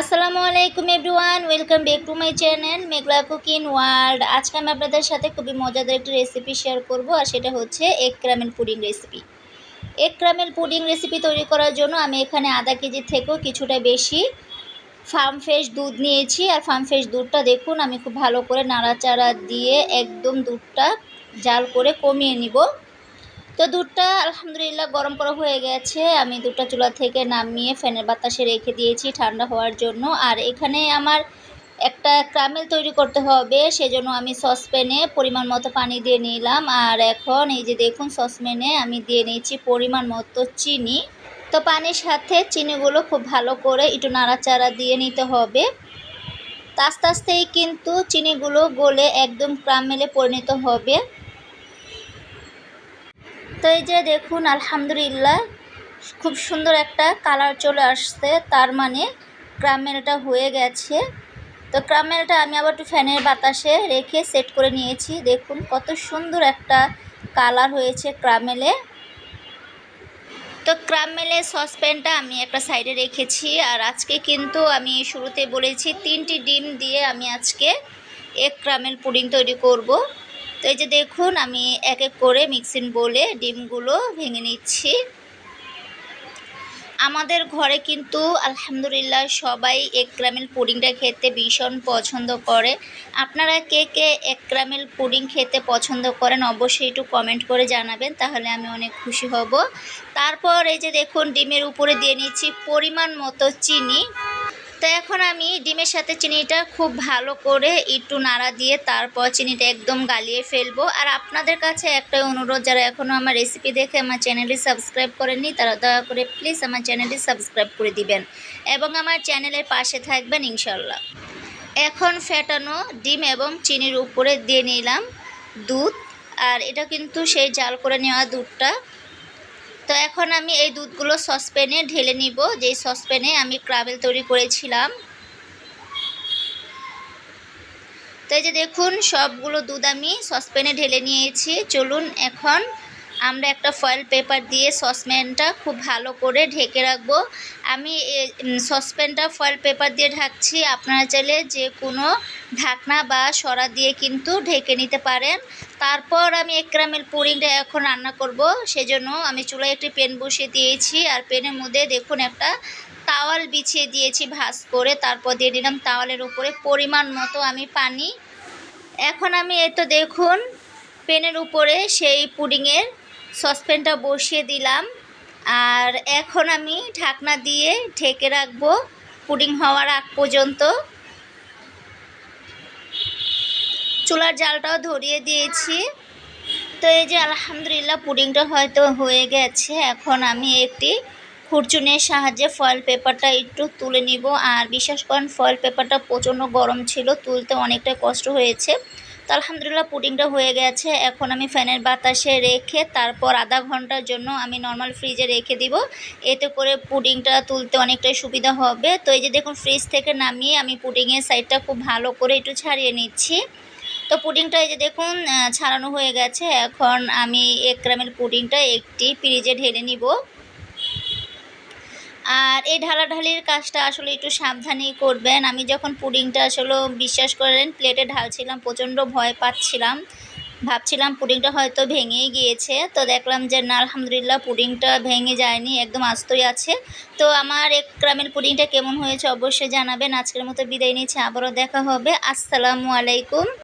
আসসালামু আলাইকুম everyone, welcome back to my channel Meghla cooking world. আজকে আমি আপনাদের সাথে খুবই মজাদার একটি রেসিপি শেয়ার করব, আর সেটা হচ্ছে egg caramel pudding recipe egg caramel pudding recipe তৈরি করার জন্য আমি এখানে আধা কেজি থেকেও কিছুটা বেশি ফার্ম ফ্রেশ দুধ নিয়েছি, আর ফার্ম ফ্রেশ দুধটা দেখুন, আমি খুব ভালো করে নাড়াচাড়া দিয়ে একদম দুধটা জাল করে কমিয়ে নিব। তো দুধটা আলহামদুলিল্লাহ গরম করা হয়ে গেছে। আমি দুধটা চুলা থেকে নামিয়ে ফ্যানের বাতাসে রেখে দিয়েছি ঠান্ডা হওয়ার জন্য। আর এখানে আমার একটা ক্রামেল তৈরি করতে হবে, সেজন্য আমি সসপ্যানে পরিমাণ মতো পানি দিয়ে নিলাম। আর এখন এই যে দেখুন, সসপ্যানে আমি দিয়ে নিয়েছি পরিমাণ মতো চিনি। তো পানির সাথে চিনিগুলো খুব ভালো করে একটু নাড়াচাড়া দিয়ে নিতে হবে। আস্তে আস্তেই কিন্তু চিনিগুলো গলে একদম ক্রামেলে পরিণত হবে। তো এই যে দেখুন, আলহামদুলিল্লাহ, খুব সুন্দর একটা কালার চলে আসছে। তার মানে ক্রামেলটা হয়ে গেছে। তো ক্রামেলটা আমি আবার একটু ফ্যানের বাতাসে রেখে সেট করে নিয়েছি। দেখুন কত সুন্দর একটা কালার হয়েছে ক্রামেলে তো ক্রামেলে সসপ্যানটা আমি একটা সাইডে রেখেছি। আর আজকে কিন্তু আমি শুরুতে বলেছি, তিনটি ডিম দিয়ে আমি আজকে এক ক্রামেল পুডিং তৈরি করব। তো এই যে দেখুন, আমি এক এক করে মিক্সিং বলে ডিমগুলো ভেঙে নিচ্ছি। আমাদের ঘরে কিন্তু আলহামদুলিল্লাহ সবাই এক গ্রামের পুডিংটা খেতে ভীষণ পছন্দ করে। আপনারা কে কে এক গ্রামের পুডিং খেতে পছন্দ করেন অবশ্যই একটু কমেন্ট করে জানাবেন, তাহলে আমি অনেক খুশি হব। তারপর এই যে দেখুন, ডিমের উপরে দিয়ে নিচ্ছি পরিমাণ মতো চিনি। তো এখন আমি ডিমের সাথে চিনিটা খুব ভালো করে একটু নাড়া দিয়ে তারপর চিনিটা একদম গালিয়ে ফেলব। আর আপনাদের কাছে একটাই অনুরোধ, যারা এখনও আমার রেসিপি দেখে আমার চ্যানেলটি সাবস্ক্রাইব করেননি, তারা দয়া করে প্লিজ আমার চ্যানেলটি সাবস্ক্রাইব করে দিবেন এবং আমার চ্যানেলের পাশে থাকবেন ইনশাল্লাহ এখন ফেটানো ডিম এবং চিনির উপরে দিয়ে নিলাম দুধ, আর এটা কিন্তু সেই জাল করে নেওয়া দুধটা এখন আমি এই দুধগুলো সসপ্যানে ঢেলে নিব। যেই সসপ্যানে আমি ক্রাবেল তৈরি করেছিলাম। তো এই যে দেখুন, সবগুলো দুধ আমি সসপ্যানে ঢেলে নিয়েছি। চলুন এখন আমরা একটা ফয়েল পেপার দিয়ে সসপ্যানটা খুব ভালো করে ঢেকে রাখব। আমি সসপ্যানটা ফয়েল পেপার দিয়ে ঢাকছি। আপনারা চাইলে যে কোনো ঢাকনা বা সরা দিয়ে কিন্তু ঢেকে নিতে পারেন। তারপর আমি এক গ্রামের পুডিংটা এখন রান্না করব। সেজন্য আমি চুলায় একটি পেন বসিয়ে দিয়েছি। আর পেনের মধ্যে দেখুন একটা তাওয়াল বিছিয়ে দিয়েছি ভাস করে। তারপর দিয়ে দিলাম তাওয়ালের উপরে পরিমাণ মতো আমি পানি। এখন আমি এ তো দেখুন পেনের উপরে সেই পুডিংয়ের সসপ্যানটা বসিয়ে দিলাম। আর এখন আমি ঢাকনা দিয়ে ঢেকে রাখব পুডিং হওয়ার আগ পর্যন্ত। চুলার জালটাও ধরিয়ে দিয়েছি। তো এই যে আলহামদুলিল্লাহ পুডিংটা হয়তো হয়ে গেছে। এখন আমি একটি খুরচুনের সাহায্যে ফয়েল পেপারটা একটু তুলে নিব। আর বিশ্বাস করেন ফয়েল পেপারটা প্রচণ্ড গরম ছিল, তুলতে অনেকটা কষ্ট হয়েছে। আলহামদুলিল্লাহ পুডিংটা হয়ে গেছে। এখন আমি ফ্যানের বাতাসে রেখে তারপর আধা ঘণ্টার জন্য আমি নর্মাল ফ্রিজে রেখে দিব। এতে করে পুডিংটা তুলতে অনেকটাই সুবিধা হবে। তো এই যে দেখুন ফ্রিজ থেকে নামিয়ে আমি পুডিংয়ের সাইডটা খুব ভালো করে একটু ছাড়িয়ে নিচ্ছি। তো পুডিংটা এই যে দেখুন ছাড়ানো হয়ে গেছে। এখন আমি এক গ্রামের পুডিংটা একটি ফ্রিজে ঢেলে নিব। আর এই ঢালাঢালির কাজটা আসলে একটু সাবধানেই করবেন। আমি যখন পুডিংটা আসলে বিশ্বাস করেন, প্লেটে ঢালছিলাম, প্রচণ্ড ভয় পাচ্ছিলাম। ভাবছিলাম পুডিংটা হয়তো ভেঙেই গিয়েছে। তো দেখলাম যে, না, আলহামদুলিল্লাহ পুডিংটা ভেঙে যায়নি, একদম আস্তই আছে। তো আমার এক গ্রামের পুডিংটা কেমন হয়েছে অবশ্যই জানাবেন। আজকের মতো বিদায় নিচ্ছে, আবারও দেখা হবে। আসসালামু আলাইকুম।